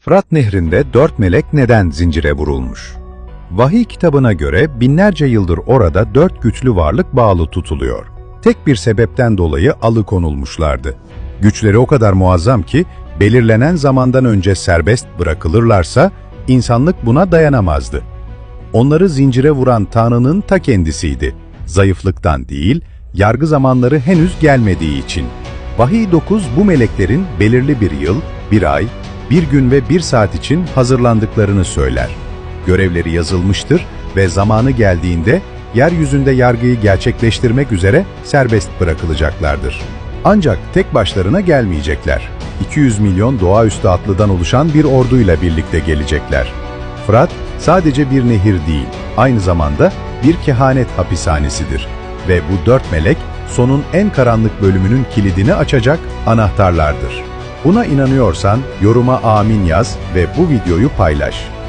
Fırat Nehri'nde dört melek neden zincire vurulmuş? Vahiy kitabına göre binlerce yıldır orada dört güçlü varlık bağlı tutuluyor. Tek bir sebepten dolayı alıkonulmuşlardı. Güçleri o kadar muazzam ki, belirlenen zamandan önce serbest bırakılırlarsa, insanlık buna dayanamazdı. Onları zincire vuran Tanrı'nın ta kendisiydi. Zayıflıktan değil, yargı zamanları henüz gelmediği için. Vahiy 9 bu meleklerin belirli bir yıl, bir ay, bir gün ve bir saat için hazırlandıklarını söyler. Görevleri yazılmıştır ve zamanı geldiğinde yeryüzünde yargıyı gerçekleştirmek üzere serbest bırakılacaklardır. Ancak tek başlarına gelmeyecekler. 200 milyon doğaüstü atlıdan oluşan bir orduyla birlikte gelecekler. Fırat sadece bir nehir değil, aynı zamanda bir kehanet hapishanesidir. Ve bu dört melek sonun en karanlık bölümünün kilidini açacak anahtarlardır. Buna inanıyorsan yoruma amin yaz ve bu videoyu paylaş.